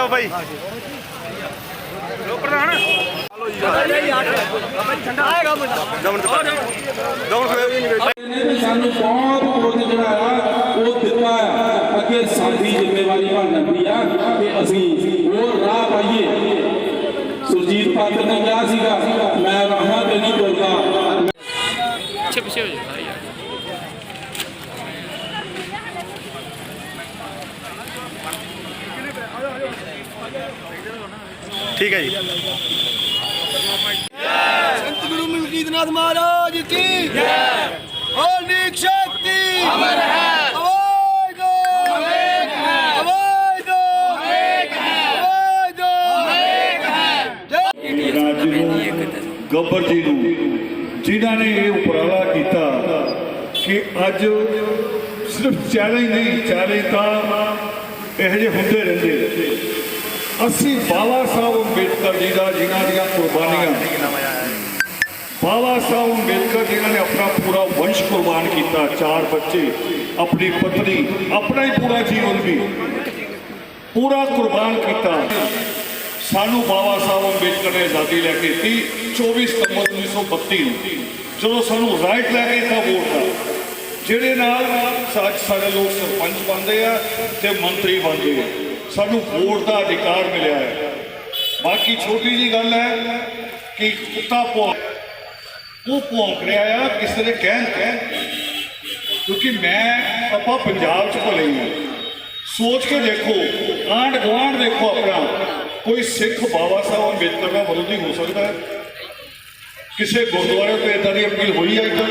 ਆ ਬਾਈ। ਲੋ ਪ੍ਰਧਾਨ। ਦਮਨ ਦਮਨ ਖੜੇ ਇਹਨੇ ਤੇ ਸਾਨੂੰ ਬਹੁਤ ਕੁਝ ਜਿਹੜਾ ਆ ਉਹ ਦਿੱਤਾ ਆ ਅੱਗੇ ਸਾਡੀ ਜ਼ਿੰਮੇਵਾਰੀ ਬਣ ਜਾਂਦੀ ਆ ਕਿ ਅਸੀਂ ਹੋਰ ਰਾਹ ਪਾਈਏ ਸੁਰਜੀਤ ਪਾਤਰ ਨੇ ਕਿਹਾ ਸੀਗਾ ਮੈਂ ਰਾਹਾਂ ਤੇ ਨਹੀਂ ਤੁਰਦਾ। ਪਿੱਛੇ ਪਿੱਛੇ ਹੋ ਜਾਓ। ਠੀਕ ਹੈ ਜੀ। ਸੰਤ ਗੁਰੂ ਮਲਕੀਤ ਨਾਥ ਮਹਾਰਾਜ ਕੀ ਜੈ। ਓਨਿਕ ਸ਼ਕਤੀ। ਅਮਰ ਹੈ। ਗੱਬਰ ਜੀ ਨੂੰ ਜਿਨ੍ਹਾਂ ਨੇ ਇਹ ਉਪਰਾਲਾ ਕੀਤਾ ਕਿ ਅੱਜ ਸਿਰਫ ਚੈਲੰਜ ਨਹੀਂ ਚੈਲੰਜ ਤਾਂ ਇਹੋ ਜਿਹੇ ਹੁੰਦੇ ਰਹਿੰਦੇ। ਅਸੀਂ ਬਾਬਾ ਸਾਹਿਬ ਅੰਬੇਦਕਰ ਜੀ ਦਾ, ਜਿਨ੍ਹਾਂ ਦੀਆਂ ਕੁਰਬਾਨੀਆਂ। ਬਾਬਾ ਸਾਹਿਬ ਅੰਬੇਦਕਰ ਜਿਨ੍ਹਾਂ ਨੇ ਆਪਣਾ ਪੂਰਾ ਵੰਸ਼ ਕੁਰਬਾਨ ਕੀਤਾ, ਚਾਰ ਬੱਚੇ, ਆਪਣੀ ਪਤਨੀ, ਆਪਣਾ ਹੀ ਪੂਰਾ ਜੀਵਨ ਵੀ। ਪੂਰਾ ਕੁਰਬਾਨ ਕੀਤਾ। ਸਾਨੂੰ ਬਾਬਾ ਸਾਹਿਬ ਅੰਬੇਦਕਰ ਨੇ ਆਜ਼ਾਦੀ ਲੈ ਕੇ ਦਿੱਤੀ 24 ਸਤੰਬਰ 1932 ਨੂੰ। ਜਦੋਂ ਸਾਨੂੰ ਰਾਈਟ ਲੈ ਕੇ ਦਿੱਤਾ ਵੋਟ ਦਾ। ਜਿਹੜੇ ਨਾਲ ਸੱਚ ਸਾਡੇ ਲੋਕ ਸਰਪੰਚ ਬਣਦੇ ਆ ਤੇ ਮੰਤਰੀ ਬਣਦੇ ਆ। ਸਾਨੂੰ ਵੋਟ ਦਾ ਅਧਿਕਾਰ ਮਿਲਿਆ ਹੈ। ਬਾਕੀ ਛੋਟੀ ਜੀ ਗੱਲ ਹੈ ਕਿ ਕੁੱਤਾ ਭੌਂ ਉਹ ਭੌਂਕ ਰਿਹਾ ਆ, ਕਿਸੇ ਦੇ ਕਹਿਣ ਤੇ। ਕਿਉਂਕਿ ਮੈਂ ਆਪਾਂ ਪੰਜਾਬ ਚ ਭਲੇ ਹਾਂ ਸੋਚ ਕੇ ਦੇਖੋ ਆਂਡ ਗੁਆਂਢ ਦੇਖੋ ਆਪਣਾ। ਕੋਈ ਸਿੱਖ ਬਾਬਾ ਸਾਹਿਬ ਅੰਬੇਦਕਰ ਦਾ ਵਿਰੋਧੀ ਹੋ ਸਕਦਾ ਹੈ। ਕਿਸੇ ਗੁਰਦੁਆਰੇ ਤੇ ਇਦਾਂ ਦੀ ਅਪੀਲ ਹੋਈ ਹੈ ਇੱਦਾਂ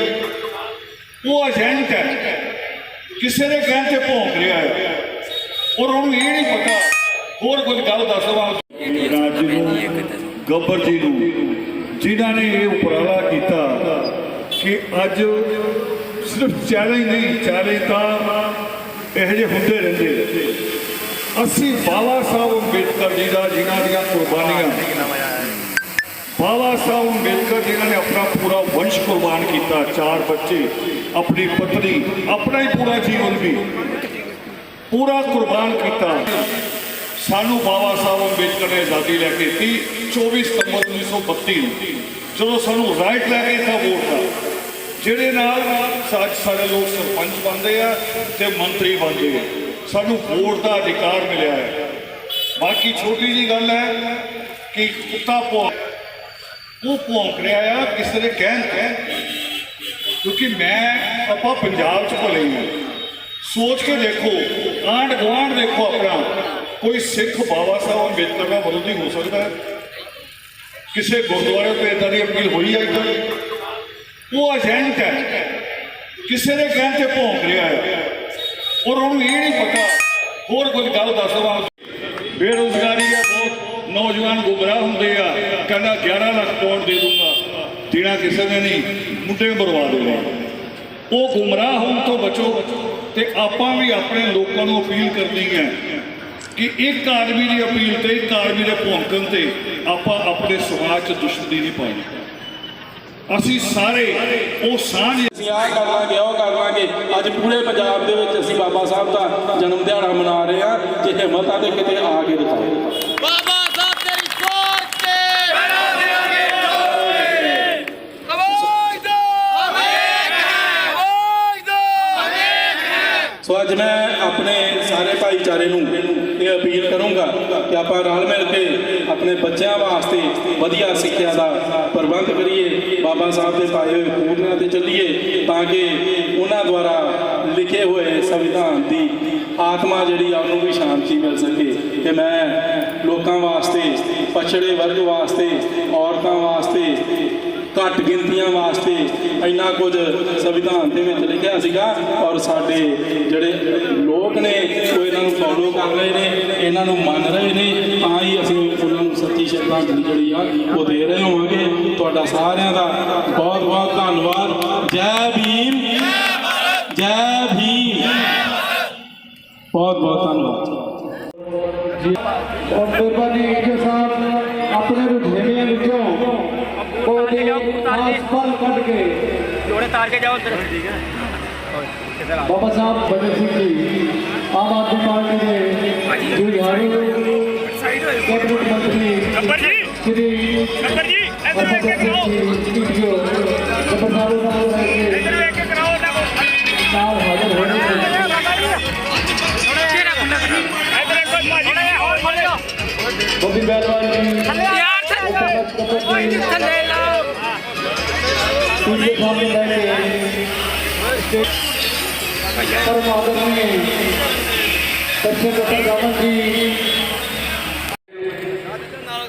ਉਹ ਏਜੰਟ ਹੈ। ਕਿਸੇ ਦੇ ਕਹਿਣ ਤੇ ਭੌਂਕ ਰਿਹਾ ਹੈ। ਔਰ ਉਹਨੂੰ ਇਹ ਨਹੀਂ ਪਤਾ। ਹੋਰ ਕੋਈ ਗੱਲ ਦੱਸਵਾ ਰਾਜ ਨੂੰ ਗੱਬਰ ਜੀ ਨੂੰ, ਜਿਨ੍ਹਾਂ ਨੇ ਇਹ ਉਪਰਾਲਾ ਕੀਤਾ ਕਿ ਅੱਜ ਸਿਰਫ ਚੈਲੰਜ ਨਹੀਂ ਚੈਲੰਜ ਤਾਂ ਇਹੋ ਜਿਹੇ ਹੁੰਦੇ ਰਹਿੰਦੇ। ਅਸੀਂ ਬਾਬਾ ਸਾਹਿਬ ਅੰਬੇਦਕਰ ਜੀ ਦਾ, ਜਿਨ੍ਹਾਂ ਦੀਆਂ ਕੁਰਬਾਨੀਆਂ ਬਾਬਾ ਸਾਹਿਬ ਅੰਬੇਦਕਰ ਜਿਨ੍ਹਾਂ ਨੇ ਆਪਣਾ ਪੂਰਾ ਵੰਸ਼ ਕੁਰਬਾਨ ਕੀਤਾ, ਚਾਰ ਬੱਚੇ, ਆਪਣੀ ਪਤਨੀ, ਆਪਣਾ ਹੀ ਪੂਰਾ ਜੀਵਨ ਵੀ। ਪੂਰਾ ਕੁਰਬਾਨ ਕੀਤਾ। ਸਾਨੂੰ ਬਾਬਾ ਸਾਹਿਬ ਅੰਬੇਦਕਰ ਨੇ ਆਜ਼ਾਦੀ ਲੈ ਕੇ ਦਿੱਤੀ 24 ਸਤੰਬਰ 1932 ਨੂੰ। ਜਦੋਂ ਸਾਨੂੰ ਰਾਈਟ ਲੈ ਕੇ ਦਿੱਤਾ ਵੋਟ ਦਾ। ਜਿਹਦੇ ਨਾਲ ਸੱਚ ਸਾਡੇ ਲੋਕ ਸਰਪੰਚ ਬਣਦੇ ਆ ਤੇ ਮੰਤਰੀ ਬਣਦੇ ਆ ਸਾਨੂੰ ਵੋਟ ਦਾ ਅਧਿਕਾਰ ਮਿਲਿਆ ਹੈ। ਬਾਕੀ ਛੋਟੀ ਜੀ ਗੱਲ ਹੈ ਕਿ ਕੁੱਤਾ ਭੌਂ ਉਹ ਭੌਂਕ ਰਿਹਾ ਆ, ਕਿਸੇ ਦੇ ਕਹਿਣ ਤੇ। ਕਿਉਂਕਿ ਮੈਂ ਆਪਾਂ ਪੰਜਾਬ ਚ ਭਲੇ ਹਾਂ ਸੋਚ ਕੇ ਦੇਖੋ ਆਂਡ ਗੁਆਂਢ ਦੇਖੋ ਆਪਣਾ। ਕੋਈ ਸਿੱਖ ਬਾਬਾ ਸਾਹਿਬ ਅੰਬੇਦਕਰ ਦਾ ਵਿਰੋਧੀ ਹੋ ਸਕਦਾ। ਹੈ ਕਿਸੇ ਗੁਰਦੁਆਰੇ ਤੋਂ ਇਦਾਂ ਦੀ ਅਪੀਲ ਹੋਈ ਹੈ ਇੱਦਾਂ ਉਹ ਏਜੰਟ ਹੈ। ਕਿਸੇ ਦੇ ਕਹਿਣ ਤੇ ਭੌਂਕ ਰਿਹਾ ਹੈ। ਔਰ ਉਹਨੂੰ ਇਹ ਨਹੀਂ ਪਤਾ। ਹੋਰ ਕੋਈ ਗੱਲ ਦੱਸ ਦੱਸਵਾ ਬੇਰੁਜ਼ਗਾਰੀ ਹੈ ਬਹੁਤ। ਨੌਜਵਾਨ ਗੁੰਮਰਾਹ ਹੁੰਦੇ ਆ। ਕਹਿੰਦਾ 11 ਲੱਖ ਪਾਉਂਡ ਦੇ ਦੂੰਗਾ। ਦੇਣਾ ਕਿਸੇ ਨੇ ਨਹੀਂ। ਮੁੰਡੇ ਬਰਬਾਦ ਹੋ ਗਏ ਉਹ ਗੁੰਮਰਾਹ ਹੋਣ ਤੋਂ ਬਚੋ ਤੇ ਆਪਾਂ ਵੀ ਆਪਣੇ ਲੋਕਾਂ ਨੂੰ ਅਪੀਲ ਕਰਨੀ ਹੈ ਕਿ ਇੱਕ ਆਦਮੀ ਦੀ ਅਪੀਲ ਤੇ ਇੱਕ ਆਦਮੀ ਦੇ ਭੌਂਕਣ ਤੇ ਆਪਾਂ ਆਪਣੇ ਸਮਾਜ 'ਚ ਦੁਸ਼ਮਣੀ ਨਹੀਂ ਪਾਉਣੀ। ਅਸੀਂ ਸਾਰੇ ਉਹ ਸਾਂਝ ਅਸੀਂ ਆਹ ਕਰ ਲਾਂਗੇ, ਉਹ ਕਰ ਲਾਂਗੇ। ਅੱਜ ਪੂਰੇ ਪੰਜਾਬ ਦੇ ਵਿੱਚ ਅਸੀਂ ਬਾਬਾ ਸਾਹਿਬ ਦਾ ਜਨਮ ਦਿਹਾੜਾ ਮਨਾ ਰਹੇ ਹਾਂ, ਜੇ ਹਿੰਮਤ ਆ ਤੇ ਕਿਤੇ ਆ ਕੇ ਦਿਖਾਓ। ਸੋ ਅੱਜ ਮੈਂ ਆਪਣੇ ਸਾਰੇ ਭਾਈਚਾਰੇ ਨੂੰ ਇਹ ਅਪੀਲ ਕਰੂੰਗਾ ਕਿ ਆਪਾਂ ਰਲ ਮਿਲ ਕੇ ਆਪਣੇ ਬੱਚਿਆਂ ਵਾਸਤੇ ਵਧੀਆ ਸਿੱਖਿਆ ਦਾ ਪ੍ਰਬੰਧ ਕਰੀਏ, ਬਾਬਾ ਸਾਹਿਬ ਦੇ ਪਾਏ ਹੋਏ ਪੂਰਨਾਂ ਤੇ ਚੱਲੀਏ ਤਾਂ ਕਿ ਉਹਨਾਂ ਦੁਆਰਾ ਲਿਖੇ ਹੋਏ ਸੰਵਿਧਾਨ ਦੀ ਆਤਮਾ ਜਿਹੜੀ ਆ ਉਹਨੂੰ ਵੀ ਸ਼ਾਂਤੀ ਮਿਲ ਸਕੇ ਕਿ ਮੈਂ ਲੋਕਾਂ ਵਾਸਤੇ, ਪਛੜੇ ਵਰਗ ਵਾਸਤੇ, ਔਰਤਾਂ ਵਾਸਤੇ ਘੱਟ ਗਿਣਤੀਆਂ ਵਾਸਤੇ ਇੰਨਾ ਕੁਝ ਸੰਵਿਧਾਨ ਦੇ ਵਿੱਚ ਲਿਖਿਆ ਸੀਗਾ ਔਰ ਸਾਡੇ ਜਿਹੜੇ ਲੋਕ ਨੇ ਉਹ ਇਹਨਾਂ ਨੂੰ ਫੋਲੋ ਕਰ ਰਹੇ ਨੇ, ਇਹਨਾਂ ਨੂੰ ਮੰਨ ਰਹੇ ਨੇ, ਤਾਂ ਹੀ ਅਸੀਂ ਉਹਨਾਂ ਨੂੰ ਸੱਚੀ ਸ਼ਰਧਾਂਜਲੀ ਜਿਹੜੀ ਆ, ਉਹ ਦੇ ਰਹੇ ਹੋਵਾਂਗੇ। ਤੁਹਾਡਾ ਸਾਰਿਆਂ ਦਾ ਬਹੁਤ ਬਹੁਤ ਧੰਨਵਾਦ। ਜੈ ਭੀਮ। ਜੈ ਭੀਮ। ਬਹੁਤ ਬਹੁਤ ਧੰਨਵਾਦ। ਜੀ, ਔਰ ਕੁਰਬਾਨੀ ਜੋੜੇ ਤਾਰ ਕੇ ਜਾਓ ਉੱਧਰ ਬਾਬਾ ਸਾਹਿਬ ਬੜੇ ਸਿੰਘ ਜੀ ਆਮ ਆਦਮੀ ਪਾਰਟੀ ਦੇ ਜੁਝਾਰੂ ਕੈਬਨਿਟ ਮੰਤਰੀ ਗੱਬਰ ਜੀ ਸ਼੍ਰੀ ਗੱਬਰ ਜੀ ਇੱਧਰ ਵੇਖ ਹਾਜ਼ਰ ਹੋਏ ਨੇ ਚਿਹਰਾ ਖੁੱਲਾ ਕਰੀ ਇੱਧਰ ਇੱਕ ਭਾਜੀ ਨੇ ਹੋਰ ਫੜ ਲਿਓ ਬੋਬੀ ਬੈਲਵਾਲ ਜੀ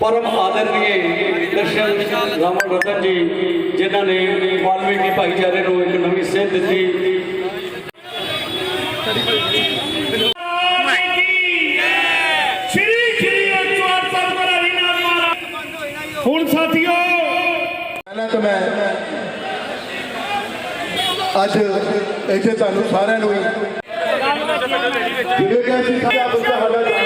ਪਰਮ ਆਦਰਨੀ ਦਰਸ਼ਨ ਰਾਮਨ ਰਤਨ ਜੀ ਜਿਨ੍ਹਾਂ ਨੇ ਵਾਲਮੀਕੀ ਭਾਈਚਾਰੇ ਨੂੰ ਇੱਕ ਨਵੀਂ ਸੇਧ ਦਿੱਤੀ। ਹੁਣ ਸਾਥੀਓ ਪਹਿਲਾਂ ਤਾਂ ਮੈਂ ਅੱਜ ਇੱਥੇ ਤੁਹਾਨੂੰ ਸਾਰਿਆਂ ਨੂੰ ਜਿਵੇਂ ਕਿ ਅਸੀਂ ਸਾਡਾ ਬੱਚਾ ਸਾਡਾ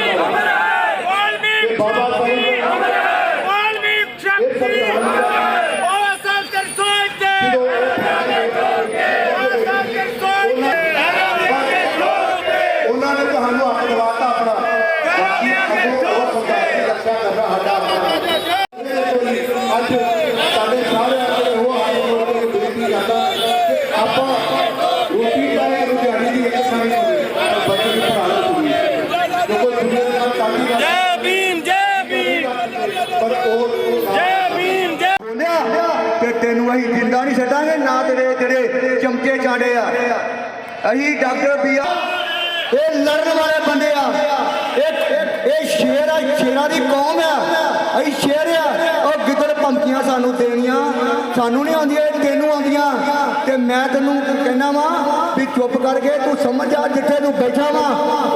ਅਸੀਂ ਡਾਕਟਰ ਬੀਆ, ਇਹ ਲੜਨ ਵਾਲੇ ਬੰਦੇ ਆ। ਇਹ ਇਹ ਸ਼ੇਰ ਆ, ਸ਼ੇਰਾਂ ਦੀ ਕੌਮ ਆ। ਅਸੀਂ ਸ਼ੇਰ ਆ। ਉਹ ਗਿੱਦੜ ਪੰਕੀਆਂ ਸਾਨੂੰ ਦੇਣੀਆਂ। ਸਾਨੂੰ ਨਹੀਂ ਆਉਂਦੀਆਂ ਤੈਨੂੰ ਆਉਂਦੀਆਂ। ਤੇ ਮੈਂ ਤੈਨੂੰ ਕਹਿਣਾ ਵਾ ਵੀ ਚੁੱਪ ਕਰਕੇ ਤੂੰ ਸਮਝ ਆ ਜਿੱਥੇ ਤੂੰ ਬੈਠਾ ਵਾ,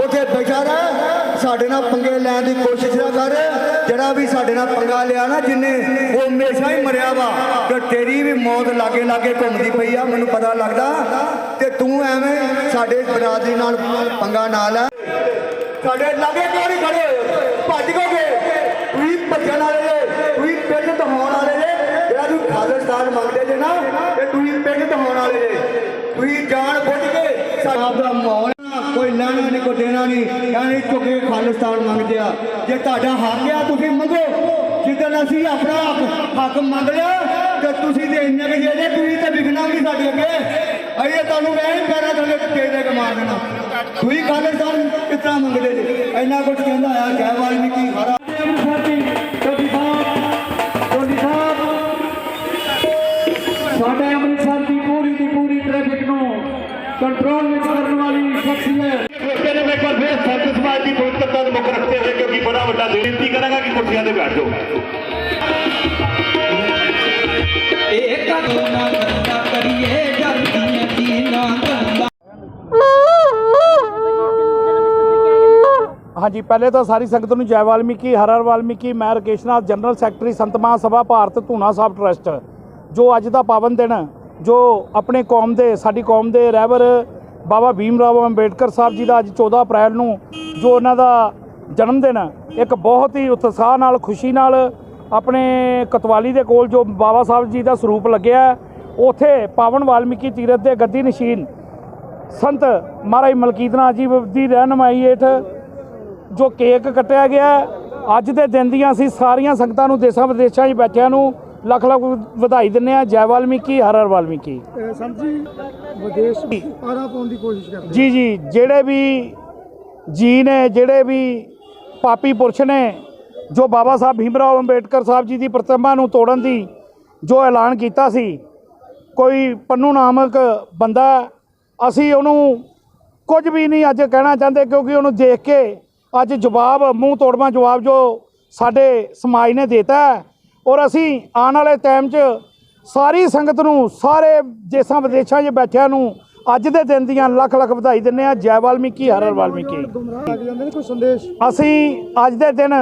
ਉੱਥੇ ਬੈਠਾ ਰਹਿ। ਸਾਡੇ ਨਾਲ ਪੰਗੇ ਲੈਣ ਦੀ ਕੋਸ਼ਿਸ਼ ਨਾ ਕਰ। ਜਿਹੜਾ ਵੀ ਸਾਡੇ ਨਾਲ ਪੰਗਾ ਲਿਆ ਨਾ ਜਿੰਨੇ, ਉਹ ਹਮੇਸ਼ਾ ਹੀ ਮਰਿਆ ਵਾ। ਤੇ ਤੇਰੀ ਵੀ ਮੌਤ ਲਾਗੇ ਲਾਗੇ ਘੁੰਮਦੀ ਪਈ ਆ, ਮੈਨੂੰ ਪਤਾ ਲੱਗਦਾ। ਤੇ ਤੂੰ ਐਵੇਂ ਸਾਡੇ ਬਰਾਦਰੀ ਨਾਲ ਪੰਗਾ ਨਾ ਲੈ। ਸਾਡੇ ਲਾਗੇ ਕਿਉਂ ਨਹੀਂ ਖੜੇ ਹੋਏ ਭੱਜ ਗੋਗੇ ਗਏ। ਤੁਸੀਂ ਭੱਜਣ ਵਾਲੇ ਜੇ, ਤੁਸੀਂ ਪਿੰਡ ਦਹਾਉਣ ਵਾਲੇ ਜੇ। ਜਿਹੜਾ ਤੁਸੀਂ ਖਾਲਿਸਤਾਨ ਮੰਗਦੇ ਜੇ ਨਾ, ਤੇ ਤੁਸੀਂ ਪਿੰਡ ਦਹਾਉਣ ਵਾਲੇ ਜੇ। ਤੁਸੀਂ ਜਾਣ ਬੁੱਝ ਕੇ ਸਾਡਾ ਦਾ ਮਾਹੌਲ ਕੋਈ ਲੈਣਾ ਨਹੀਂ, ਕੋਈ ਦੇਣਾ ਨਹੀਂ। ਕਹਿੰਦੇ ਚੁੱਕੇ ਖਾਲਿਸਤਾਨ ਮੰਗਦੇ ਆ। ਜੇ ਤੁਹਾਡਾ ਹੱਕ ਆ, ਤੁਸੀਂ ਮੰਗੋ। ਜਿੱਦਣ ਅਸੀਂ ਆਪਣਾ ਹੱਕ ਮੰਗ ਲਿਆ, ਤੇ ਤੁਸੀਂ ਤੇ ਇੰਨੇ ਕਿ ਜਿਹੜੇ ਤੁਸੀਂ ਤੇ ਵਿਗਣਾ ਵੀ ਸਾਡੇ ਅੱਗੇ। ਅਸੀਂ ਤੁਹਾਨੂੰ ਮੈਂ ਹੀ ਪੈਰਾਂ ਥੱਲੇ ਦੇ ਦੇ ਕੇ ਮਾਰ ਦੇਣਾ। ਤੁਸੀਂ ਖਾਲਿਸਤਾਨ ਕਿਸ ਤਰ੍ਹਾਂ ਮੰਗਦੇ ਜੀ ਇੰਨਾ ਕੁਝ ਕਹਿੰਦਾ ਆ ਜੈ ਵਾਲਮੀਕੀ ਹਰਾ ਸਾਡੇ ਅੰਮ੍ਰਿਤਸਰ ਦੀ ਪੂਰੀ ਦੀ ਪੂਰੀ ਟ੍ਰੈਫਿਕ ਨੂੰ ਕੰਟਰੋਲ ਵਿੱਚ ਕਰਨ ਵਾਲੀ ਸ਼ਖਸੀਅਤ ਲੋਕਾਂ ਨੇ ਇੱਕ ਵਾਰ ਫਿਰ ਸੰਤ ਸਮਾਜ ਦੀ ਪਵਿੱਤਰਤਾ ਨੂੰ ਮੁੱਖ ਰੱਖਦੇ ਹੋਏ ਕਿਉਂਕਿ ਬੜਾ ਵੱਡਾ ਬੇਨਤੀ ਕਰਾਂਗਾ ਕਿ ਕੁਰਸੀਆਂ ਤੇ ਬੈਠ ਜਾਓ? ਇਹ ਕਦੋਂ ਨਾ ਕਰੀਏ। ਹਾਂਜੀ ਪਹਿਲੇ ਤਾਂ ਸਾਰੀ ਸੰਗਤ ਨੂੰ ਜੈ ਵਾਲਮੀਕੀ ਹਰ ਹਰ ਵਾਲਮੀਕੀ ਮੈਂ ਰਕੇਸ਼ਨਾਥ ਜਨਰਲ ਸੈਕਟਰੀ ਸੰਤ ਮਹਾਸਭਾ ਭਾਰਤ ਧੂਣਾ ਸਾਹਿਬ ਟਰਸਟ ਜੋ ਅੱਜ ਦਾ ਪਾਵਨ ਦਿਨ ਜੋ ਆਪਣੇ ਕੌਮ ਦੇ ਸਾਡੀ ਕੌਮ ਦੇ ਰਹਿਬਰ ਬਾਬਾ ਭੀਮ ਰਾਓ ਅੰਬੇਡਕਰ ਸਾਹਿਬ ਜੀ ਦਾ ਅੱਜ 14 ਅਪ੍ਰੈਲ ਨੂੰ ਜੋ ਉਹਨਾਂ ਦਾ ਜਨਮ ਦਿਨ ਇੱਕ ਬਹੁਤ ਹੀ ਉਤਸ਼ਾਹ ਨਾਲ ਖੁਸ਼ੀ ਨਾਲ ਆਪਣੇ ਕਤਵਾਲੀ ਦੇ ਕੋਲ ਜੋ ਬਾਬਾ ਸਾਹਿਬ ਜੀ ਦਾ ਸਰੂਪ ਲੱਗਿਆ ਹੈ, ਉੱਥੇ ਪਾਵਨ ਵਾਲਮੀਕੀ ਤੀਰਥ ਦੇ ਗੱਦੀ ਨਸ਼ੀਨ ਸੰਤ ਮਹਾਰਾਜ ਮਲਕੀਤਨਾਥ ਜੀ ਦੀ ਰਹਿਨਮਾਈ ਹੇਠ ਜੋ ਕੇਕ ਕੱਟਿਆ ਗਿਆ ਅੱਜ ਦੇ ਦਿਨ ਦੀਆਂ ਅਸੀਂ ਸਾਰੀਆਂ ਸੰਗਤਾਂ ਨੂੰ ਦੇਸ਼ਾਂ ਵਿਦੇਸ਼ਾਂ 'ਚ ਬੈਠਿਆਂ ਨੂੰ ਲੱਖ ਲੱਖ ਵਧਾਈ ਦਿੰਦੇ ਆ ਜੈ ਵਾਲਮੀਕੀ ਹਰ ਹਰ ਵਾਲਮੀਕੀ। ਜੀ ਵਿਦੇਸ਼ ਆਰਾ ਪਾਉਣ ਦੀ ਕੋਸ਼ਿਸ਼ ਕਰਦੇ ਜੀ ਜੀ ਜਿਹੜੇ ਵੀ ਜੀ ਨੇ ਜਿਹੜੇ ਵੀ ਪਾਪੀ ਪੁਰਸ਼ ਨੇ ਜੋ ਬਾਬਾ ਸਾਹਿਬ ਭੀਮਰਾਓ ਅੰਬੇਡਕਰ ਸਾਹਿਬ ਜੀ ਦੀ ਪ੍ਰਤਿਮਾ ਨੂੰ ਤੋੜਨ ਦੀ ਜੋ ਐਲਾਨ ਕੀਤਾ ਸੀ ਕੋਈ ਪੰਨੂ ਨਾਮਕ ਬੰਦਾ ਅਸੀਂ ਉਹਨੂੰ ਕੁਝ ਵੀ ਨਹੀਂ ਅੱਜ ਕਹਿਣਾ ਚਾਹੁੰਦੇ ਕਿਉਂਕਿ ਉਹਨੂੰ ਦੇਖ ਕੇ ਅੱਜ ਜਵਾਬ, ਮੂੰਹ ਤੋੜਵਾ ਜਵਾਬ ਜੋ ਸਾਡੇ ਸਮਾਜ ਨੇ ਦਿੱਤਾ ਹੈ। ਔਰ ਅਸੀਂ ਆਉਣ ਵਾਲੇ ਟਾਈਮ 'ਚ ਸਾਰੀ ਸੰਗਤ ਨੂੰ, ਸਾਰੇ ਦੇਸ਼ਾਂ ਵਿਦੇਸ਼ਾਂ 'ਚ ਬੈਠਿਆਂ ਨੂੰ ਅੱਜ ਦੇ ਦਿਨ ਦੀਆਂ ਲੱਖ ਲੱਖ ਵਧਾਈ ਦਿੰਦੇ ਆ ਜੈ ਵਾਲਮੀਕੀ, ਹਰ ਹਰ ਵਾਲਮੀਕੀ। ਸੰਦੇਸ਼ ਅਸੀਂ ਅੱਜ ਦੇ ਦਿਨ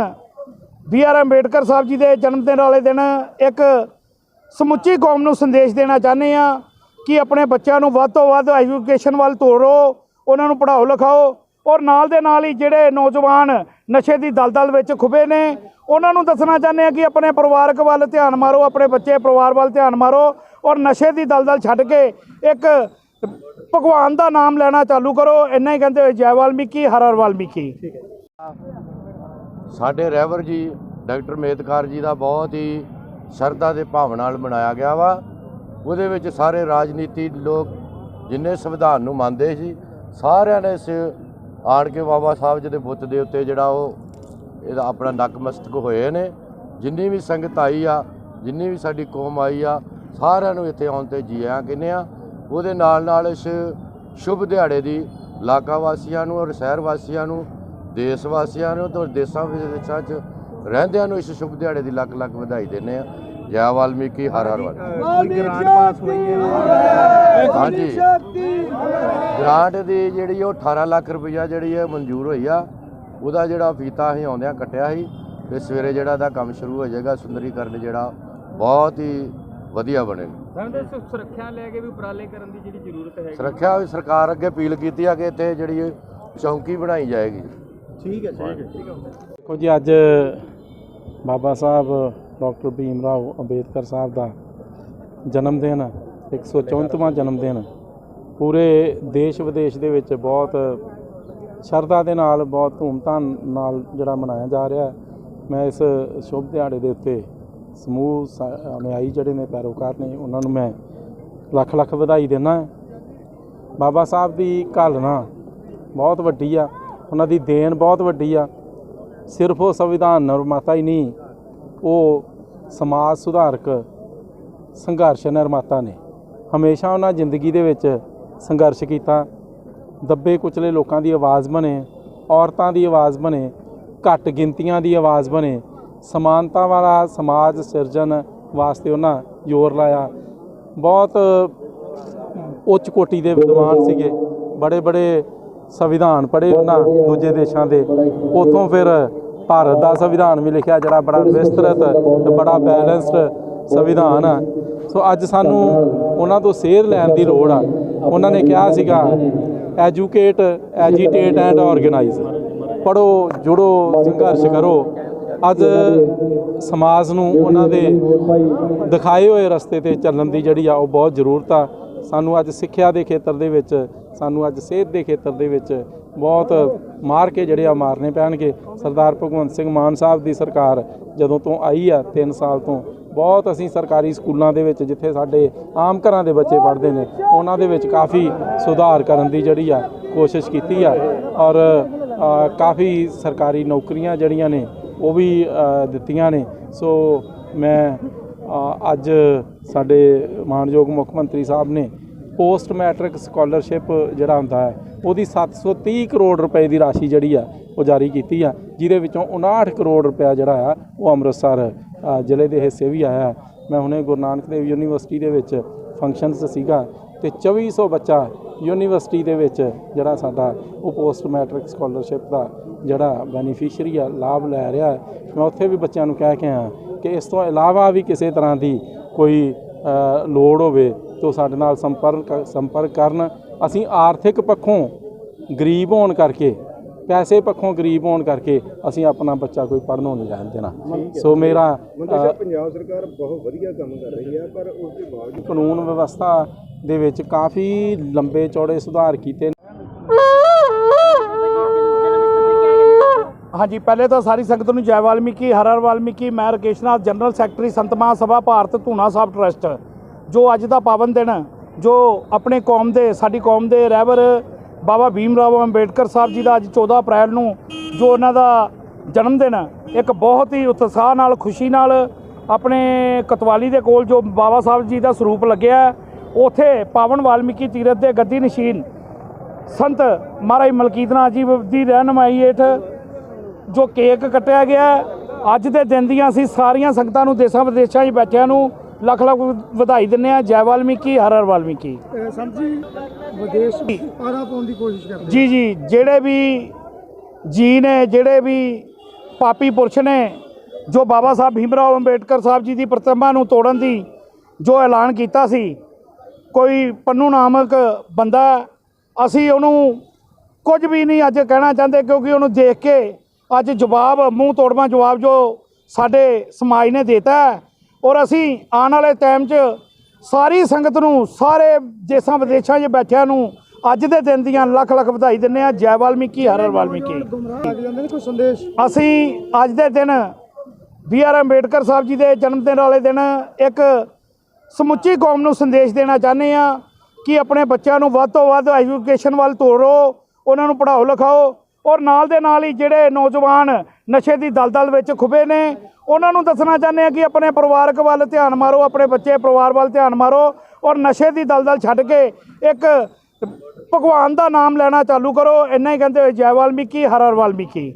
ਬੀ ਆਰ ਅੰਬੇਡਕਰ ਸਾਹਿਬ ਜੀ ਦੇ ਜਨਮ ਦਿਨ ਵਾਲੇ ਦਿਨ ਇੱਕ ਸਮੁੱਚੀ ਕੌਮ ਨੂੰ ਸੰਦੇਸ਼ ਦੇਣਾ ਚਾਹੁੰਦੇ ਆ ਕਿ ਆਪਣੇ ਬੱਚਿਆਂ ਨੂੰ ਵੱਧ ਤੋਂ ਵੱਧ ਐਜੂਕੇਸ਼ਨ ਵੱਲ ਤੋਰੋ, ਉਹਨਾਂ ਨੂੰ ਪੜ੍ਹਾਓ ਲਿਖਾਓ। ਔਰ ਨਾਲ ਦੇ ਨਾਲ ਹੀ ਜਿਹੜੇ ਨੌਜਵਾਨ ਨਸ਼ੇ ਦੀ ਦਲਦਲ ਵਿੱਚ ਖੁੱਬੇ ਨੇ, ਉਹਨਾਂ ਨੂੰ ਦੱਸਣਾ ਚਾਹੁੰਦੇ ਆ ਕਿ ਆਪਣੇ ਪਰਿਵਾਰਕ ਵੱਲ ਧਿਆਨ ਮਾਰੋ, ਆਪਣੇ ਬੱਚੇ ਪਰਿਵਾਰ ਵੱਲ ਧਿਆਨ ਮਾਰੋ ਔਰ ਨਸ਼ੇ ਦੀ ਦਲਦਲ ਛੱਡ ਕੇ ਇੱਕ ਭਗਵਾਨ ਦਾ ਨਾਮ ਲੈਣਾ ਚਾਲੂ ਕਰੋ। ਇੰਨਾ ਹੀ ਕਹਿੰਦੇ ਹੋਏ ਜੈ ਵਾਲਮੀਕੀ, ਹਰ ਹਰ ਵਾਲਮੀਕੀ। ਸਾਡੇ ਰਹਿਵਰ ਜੀ, ਡਾਕਟਰ ਮੇਦਕਾਰ ਜੀ ਦਾ ਬਹੁਤ ਹੀ ਸ਼ਰਧਾ ਦੇ ਭਾਵਨਾ ਨਾਲ ਮਨਾਇਆ ਗਿਆ ਵਾ। ਉਹਦੇ ਵਿੱਚ ਸਾਰੇ ਰਾਜਨੀਤੀ ਲੋਕ ਜਿੰਨੇ ਸੰਵਿਧਾਨ ਨੂੰ ਮੰਨਦੇ ਸੀ, ਸਾਰਿਆਂ ਨੇ ਇਸ ਆਣ ਕੇ ਬਾਬਾ ਸਾਹਿਬ ਜੀ ਦੇ ਬੁੱਤ ਦੇ ਉੱਤੇ ਜਿਹੜਾ ਉਹ ਇਹਦਾ ਆਪਣਾ ਨਕਮਸਤਕ ਹੋਏ ਨੇ, ਜਿੰਨੀ ਵੀ ਸੰਗਤ ਆਈ ਆ, ਜਿੰਨੀ ਵੀ ਸਾਡੀ ਕੌਮ ਆਈ ਆ, ਸਾਰਿਆਂ ਨੂੰ ਇੱਥੇ ਆਉਣ ਤੇ ਜੀ ਆਇਆਂ ਕਹਿੰਦੇ ਆ। ਉਹਦੇ ਨਾਲ ਨਾਲ ਇਸ ਸ਼ੁਭ ਦਿਹਾੜੇ ਦੀ ਇਲਾਕਾ ਵਾਸੀਆਂ ਨੂੰ ਔਰ ਸ਼ਹਿਰ ਵਾਸੀਆਂ ਨੂੰ, ਦੇਸ਼ ਵਾਸੀਆਂ ਨੂੰ ਤੇ ਦੇਸਾਂ ਵਿਦੇਸ਼ਾਂ 'ਚ ਰਹਿੰਦਿਆਂ ਨੂੰ ਇਸ ਸ਼ੁਭ ਦਿਹਾੜੇ ਦੀ ਲੱਖ ਲੱਖ ਵਧਾਈ ਦਿੰਦੇ ਆ। ਜੈ ਵਾਲਮੀਕੀ ਹਰ ਹਰ ਵਾਲਮੀਕੀ। ਹਾਂਜੀ। ਗ੍ਰਾਂਟ ਦੀ ਜਿਹੜੀ ਉਹ 18 ਲੱਖ ਰੁਪਈਆ ਜਿਹੜੀ ਹੈ ਮਨਜ਼ੂਰ ਹੋਈ ਆ ਉਹਦਾ ਜਿਹੜਾ ਫੀਤਾ ਅਸੀਂ ਆਉਂਦਿਆਂ ਕੱਟਿਆ ਸੀ ਤੇ ਸਵੇਰੇ ਜਿਹੜਾ ਦਾ ਕੰਮ ਸ਼ੁਰੂ ਹੋ ਜਾਏਗਾ ਸੁੰਦਰੀਕਰਨ ਜਿਹੜਾ ਬਹੁਤ ਹੀ ਵਧੀਆ ਬਣੇਗਾ ਸੁਰੱਖਿਆ ਲੈ ਕੇ ਵੀ ਉਪਰਾਲੇ ਕਰਨ ਦੀ ਜਿਹੜੀ ਜ਼ਰੂਰਤ ਹੈ ਸੁਰੱਖਿਆ ਵੀ ਸਰਕਾਰ ਅੱਗੇ ਅਪੀਲ ਕੀਤੀ ਆ ਕਿ ਇੱਥੇ ਜਿਹੜੀ ਇਹ ਚੌਂਕੀ ਬਣਾਈ ਜਾਏਗੀ। ਦੇਖੋ ਜੀ ਅੱਜ ਬਾਬਾ ਸਾਹਿਬ ਡਾਕਟਰ ਭੀਮ ਰਾਓ ਅੰਬੇਦਕਰ ਸਾਹਿਬ ਦਾ ਜਨਮ ਦਿਨ 134ਵਾਂ ਜਨਮ ਦਿਨ। ਪੂਰੇ ਦੇਸ਼ ਵਿਦੇਸ਼ ਦੇ ਵਿੱਚ ਬਹੁਤ ਸ਼ਰਧਾ ਦੇ ਨਾਲ, ਬਹੁਤ ਧੂਮਧਾਮ ਨਾਲ ਜਿਹੜਾ ਮਨਾਇਆ ਜਾ ਰਿਹਾ ਮੈਂ ਇਸ ਸ਼ੁਭ ਦਿਹਾੜੇ ਦੇ ਉੱਤੇ ਸਮੂਹ ਸ- ਅਨੁਯਾਈ ਜਿਹੜੇ ਨੇ ਪੈਰੋਕਾਰ ਨੇ, ਉਹਨਾਂ ਨੂੰ ਮੈਂ ਲੱਖ ਲੱਖ ਵਧਾਈ ਦਿੰਦਾ ਬਾਬਾ ਸਾਹਿਬ ਦੀ ਘਾਲਣਾ ਬਹੁਤ ਵੱਡੀ ਆ, ਉਹਨਾਂ ਦੀ ਦੇਣ ਬਹੁਤ ਵੱਡੀ ਆ। ਸਿਰਫ ਉਹ ਸੰਵਿਧਾਨ ਨਿਰਮਾਤਾ ਹੀ ਨਹੀਂ ਉਹ ਸਮਾਜ ਸੁਧਾਰਕ ਸੰਘਰਸ਼ ਨਿਰਮਾਤਾ ਨੇ। ਹਮੇਸ਼ਾ ਉਹਨਾਂ ਜ਼ਿੰਦਗੀ ਦੇ ਵਿੱਚ ਸੰਘਰਸ਼ ਕੀਤਾ। ਦੱਬੇ ਕੁਚਲੇ ਲੋਕਾਂ ਦੀ ਆਵਾਜ਼ ਬਣੇ, ਔਰਤਾਂ ਦੀ ਆਵਾਜ਼ ਬਣੇ, ਘੱਟ ਗਿਣਤੀਆਂ ਦੀ ਆਵਾਜ਼ ਬਣੇ। ਸਮਾਨਤਾ ਵਾਲਾ ਸਮਾਜ ਸਿਰਜਣ ਵਾਸਤੇ ਉਹਨਾਂ ਜ਼ੋਰ ਲਾਇਆ। ਬਹੁਤ ਉੱਚ ਕੋਟੀ ਦੇ ਵਿਦਵਾਨ ਸੀਗੇ। ਬੜੇ ਬੜੇ ਸੰਵਿਧਾਨ ਪੜ੍ਹੇ ਉਹਨਾਂ ਦੂਜੇ ਦੇਸ਼ਾਂ ਦੇ। ਉਥੋਂ ਫਿਰ ਭਾਰਤ ਦਾ ਸੰਵਿਧਾਨ ਵੀ ਲਿਖਿਆ, ਜਿਹੜਾ ਬੜਾ ਵਿਸਤ੍ਰਿਤ ਤੇ ਬੜਾ ਬੈਲੈਂਸਡ ਸੰਵਿਧਾਨ ਆ। ਸੋ ਅੱਜ ਸਾਨੂੰ ਉਹਨਾਂ ਤੋਂ ਸੇਧ ਲੈਣ ਦੀ ਲੋੜ ਆ। ਉਹਨਾਂ ਨੇ ਕਿਹਾ ਸੀਗਾ ਐਜੂਕੇਟ ਐਜੀਟੇਟ ਐਂਡ ਆਰਗੇਨਾਈਜ਼ ਪੜੋ ਜੁੜੋ, ਸੰਘਰਸ਼ ਕਰੋ। ਅੱਜ ਸਮਾਜ ਨੂੰ ਉਹਨਾਂ ਦੇ ਦਿਖਾਏ ਹੋਏ ਰਸਤੇ ਤੇ ਚੱਲਣ ਦੀ ਜਿਹੜੀ ਆ, ਉਹ ਬਹੁਤ ਜ਼ਰੂਰਤ ਆ। ਸਾਨੂੰ ਅੱਜ ਸਿੱਖਿਆ ਦੇ ਖੇਤਰ ਦੇ ਵਿੱਚ, ਸਾਨੂੰ ਅੱਜ ਸਿਹਤ ਦੇ ਖੇਤਰ ਦੇ ਵਿੱਚ ਬਹੁਤ ਮਾਰ ਕੇ ਜਿਹੜੇ ਆ ਮਾਰਨੇ ਪੈਣਗੇ। ਸਰਦਾਰ ਭਗਵੰਤ ਸਿੰਘ ਮਾਨ ਸਾਹਿਬ ਦੀ ਸਰਕਾਰ ਜਦੋਂ ਤੋਂ ਆਈ ਆ 3 ਸਾਲ ਤੋਂ, ਬਹੁਤ ਅਸੀਂ ਸਰਕਾਰੀ ਸਕੂਲਾਂ ਦੇ ਵਿੱਚ ਜਿੱਥੇ ਸਾਡੇ ਆਮ ਘਰਾਂ ਦੇ ਬੱਚੇ ਪੜ੍ਹਦੇ ਨੇ, ਉਹਨਾਂ ਦੇ ਵਿੱਚ ਕਾਫੀ ਸੁਧਾਰ ਕਰਨ ਦੀ ਜਿਹੜੀ ਆ ਕੋਸ਼ਿਸ਼ ਕੀਤੀ ਆ। ਔਰ ਕਾਫੀ ਸਰਕਾਰੀ ਨੌਕਰੀਆਂ ਜਿਹੜੀਆਂ ਨੇ, ਉਹ ਵੀ ਦਿੱਤੀਆਂ ਨੇ। ਸੋ ਮੈਂ ਅੱਜ ਸਾਡੇ ਮਾਨਯੋਗ ਮੁੱਖ ਮੰਤਰੀ ਸਾਹਿਬ ਨੇ ਪੋਸਟ ਮੈਟ੍ਰਿਕ ਸਕਾਲਰਸ਼ਿਪ ਜਿਹੜਾ ਹੁੰਦਾ ਹੈ, ਉਹਦੀ 730 ਕਰੋੜ ਰੁਪਏ ਦੀ ਰਾਸ਼ੀ ਜਿਹੜੀ ਆ, ਉਹ ਜਾਰੀ ਕੀਤੀ ਆ, ਜਿਹਦੇ ਵਿੱਚੋਂ 59 ਕਰੋੜ ਰੁਪਏ ਜਿਹੜਾ ਆ, ਉਹ ਅੰਮ੍ਰਿਤਸਰ ਜ਼ਿਲ੍ਹੇ ਦੇ ਹਿੱਸੇ ਵੀ ਆਇਆ। ਮੈਂ ਹੁਣੇ ਗੁਰੂ ਨਾਨਕ ਦੇਵ ਯੂਨੀਵਰਸਿਟੀ ਦੇ ਵਿੱਚ ਫੰਕਸ਼ਨਸ ਸੀਗਾ ਤੇ 2400 ਬੱਚਾ ਯੂਨੀਵਰਸਿਟੀ ਦੇ ਵਿੱਚ ਜਿਹੜਾ ਸਾਡਾ ਉਹ ਪੋਸਟ ਮੈਟ੍ਰਿਕ ਸਕਾਲਰਸ਼ਿਪ ਦਾ ਜਿਹੜਾ ਬੈਨੀਫੀਸ਼ੀਅਰੀ ਆ, ਲਾਭ ਲੈ ਰਿਹਾ। ਮੈਂ ਉੱਥੇ ਵੀ ਬੱਚਿਆਂ ਨੂੰ ਕਹਿ ਕੇ ਆਇਆ ਕਿ ਇਸ ਤੋਂ ਇਲਾਵਾ ਵੀ ਕਿਸੇ ਤਰ੍ਹਾਂ ਦੀ ਕੋਈ ਲੋੜ ਹੋਵੇ ਤਾਂ ਸਾਡੇ ਨਾਲ ਸੰਪਰਕ ਸੰਪਰਕ ਕਰਨ। ਅਸੀਂ ਆਰਥਿਕ ਪੱਖੋਂ ਗਰੀਬ ਹੋਣ ਕਰਕੇ ਪੈਸੇ ਪੱਖੋਂ ਗਰੀਬ ਹੋਣ ਕਰਕੇ ਅਸੀਂ ਆਪਣਾ ਬੱਚਾ ਕੋਈ ਪੜ੍ਹਨੋਂ ਨਹੀਂ ਰਹਿਣ ਦੇਣਾ। ਸੋ ਮੇਰਾ ਪੰਜਾਬ ਸਰਕਾਰ ਬਹੁਤ ਵਧੀਆ ਕੰਮ ਕਰ ਰਹੀ ਹੈ ਪਰ ਉਸ ਦੇ ਬਾਵਜੂਦ ਕਾਨੂੰਨ ਵਿਵਸਥਾ ਦੇ ਵਿੱਚ ਕਾਫੀ ਲੰਬੇ ਚੌੜੇ ਸੁਧਾਰ ਕੀਤੇ ਹਾਂਜੀ ਪਹਿਲੇ ਤਾਂ ਸਾਰੀ ਸੰਗਤ ਨੂੰ ਜੈ ਵਾਲਮੀਕੀ ਹਰ ਹਰ ਵਾਲਮੀਕੀ ਮੈਂ ਰਕੇਸ਼ਨਾਥ ਜਨਰਲ ਸੈਕਟਰੀ ਸੰਤ ਮਹਾਸਭਾ ਭਾਰਤ ਧੂਨਾ ਸਾਹਿਬ ਟਰਸਟ ਜੋ ਅੱਜ ਦਾ ਪਾਵਨ ਦਿਨ ਜੋ ਆਪਣੇ ਕੌਮ ਦੇ ਸਾਡੀ ਕੌਮ ਦੇ ਰਹਿਬਰ ਬਾਬਾ ਭੀਮ ਰਾਓ ਅੰਬੇਡਕਰ ਸਾਹਿਬ ਜੀ ਦਾ ਅੱਜ 14 ਅਪ੍ਰੈਲ ਨੂੰ ਜੋ ਉਹਨਾਂ ਦਾ ਜਨਮ ਦਿਨ ਇੱਕ ਬਹੁਤ ਹੀ ਉਤਸ਼ਾਹ ਨਾਲ ਖੁਸ਼ੀ ਨਾਲ ਆਪਣੇ ਕਤਵਾਲੀ ਦੇ ਕੋਲ ਜੋ ਬਾਬਾ ਸਾਹਿਬ ਜੀ ਦਾ ਸਰੂਪ ਲੱਗਿਆ ਹੈ, ਉੱਥੇ ਪਾਵਨ ਵਾਲਮੀਕੀ ਤੀਰਥ ਦੇ ਗੱਦੀ ਨਸ਼ੀਨ ਸੰਤ ਮਹਾਰਾਜ ਮਲਕੀਤਨਾਥ ਜੀ ਦੀ ਰਹਿਨਮਾਈ ਹੇਠ ਜੋ ਕੇਕ ਕੱਟਿਆ ਗਿਆ ਅੱਜ ਦੇ ਦਿਨ ਦੀਆਂ ਅਸੀਂ ਸਾਰੀਆਂ ਸੰਗਤਾਂ ਨੂੰ ਦੇਸ਼ਾਂ ਵਿਦੇਸ਼ਾਂ 'ਚ ਬੈਠਿਆਂ ਨੂੰ ਲੱਖ ਲੱਖ ਵਧਾਈ ਦਿੰਦੇ ਆ ਜੈ ਵਾਲਮੀਕੀ ਹਰ ਹਰ ਵਾਲਮੀਕੀ। ਜੀ ਵਿਦੇਸ਼ ਆਰਾ ਪਾਉਣ ਦੀ ਕੋਸ਼ਿਸ਼ ਕਰਦੇ ਜੀ ਜੀ ਜਿਹੜੇ ਵੀ ਜੀ ਨੇ ਜਿਹੜੇ ਵੀ ਪਾਪੀ ਪੁਰਸ਼ ਨੇ ਜੋ ਬਾਬਾ ਸਾਹਿਬ ਭੀਮਰਾਓ ਅੰਬੇਡਕਰ ਸਾਹਿਬ ਜੀ ਦੀ ਪ੍ਰਤਿਮਾ ਨੂੰ ਤੋੜਨ ਦੀ ਜੋ ਐਲਾਨ ਕੀਤਾ ਸੀ ਕੋਈ ਪੰਨੂ ਨਾਮਕ ਬੰਦਾ ਅਸੀਂ ਉਹਨੂੰ ਕੁਝ ਵੀ ਨਹੀਂ ਅੱਜ ਕਹਿਣਾ ਚਾਹੁੰਦੇ ਕਿਉਂਕਿ ਉਹਨੂੰ ਦੇਖ ਕੇ ਅੱਜ ਜਵਾਬ, ਮੂੰਹ ਤੋੜਵਾ ਜਵਾਬ ਜੋ ਸਾਡੇ ਸਮਾਜ ਨੇ ਦਿੱਤਾ ਹੈ। ਔਰ ਅਸੀਂ ਆਉਣ ਵਾਲੇ ਟਾਈਮ 'ਚ ਸਾਰੀ ਸੰਗਤ ਨੂੰ, ਸਾਰੇ ਦੇਸ਼ਾਂ ਵਿਦੇਸ਼ਾਂ 'ਚ ਬੈਠਿਆਂ ਨੂੰ ਅੱਜ ਦੇ ਦਿਨ ਦੀਆਂ ਲੱਖ ਲੱਖ ਵਧਾਈ ਦਿੰਦੇ ਆ ਜੈ ਵਾਲਮੀਕੀ, ਹਰ ਹਰ ਵਾਲਮੀਕੀ। ਅਸੀਂ ਅੱਜ ਦੇ ਦਿਨ ਬੀ ਆਰ ਅੰਬੇਡਕਰ ਸਾਹਿਬ ਜੀ ਦੇ ਜਨਮ ਦਿਨ ਵਾਲੇ ਦਿਨ ਇੱਕ ਸਮੁੱਚੀ ਕੌਮ ਨੂੰ ਸੰਦੇਸ਼ ਦੇਣਾ ਚਾਹੁੰਦੇ ਆ ਕਿ ਆਪਣੇ ਬੱਚਿਆਂ ਨੂੰ ਵੱਧ ਤੋਂ ਵੱਧ ਐਜੂਕੇਸ਼ਨ ਵੱਲ ਤੋਰੋ, ਉਹਨਾਂ ਨੂੰ ਪੜ੍ਹਾਓ ਲਿਖਾਓ। ਔਰ ਨਾਲ ਦੇ ਨਾਲ ਹੀ ਜਿਹੜੇ ਨੌਜਵਾਨ ਨਸ਼ੇ ਦੀ ਦਲਦਲ ਵਿੱਚ ਖੁੱਬੇ ਨੇ, ਉਹਨਾਂ ਨੂੰ ਦੱਸਣਾ ਚਾਹੁੰਦੇ ਆ ਕਿ ਆਪਣੇ ਪਰਿਵਾਰਕ ਵੱਲ ਧਿਆਨ ਮਾਰੋ, ਆਪਣੇ ਬੱਚੇ ਪਰਿਵਾਰ ਵੱਲ ਧਿਆਨ ਮਾਰੋ ਔਰ ਨਸ਼ੇ ਦੀ ਦਲਦਲ ਛੱਡ ਕੇ ਇੱਕ ਭਗਵਾਨ ਦਾ ਨਾਮ ਲੈਣਾ ਚਾਲੂ ਕਰੋ। ਇੰਨਾ ਹੀ ਕਹਿੰਦੇ ਹੋਏ ਜੈ ਵਾਲਮੀਕੀ, ਹਰ ਹਰ ਵਾਲਮੀਕੀ।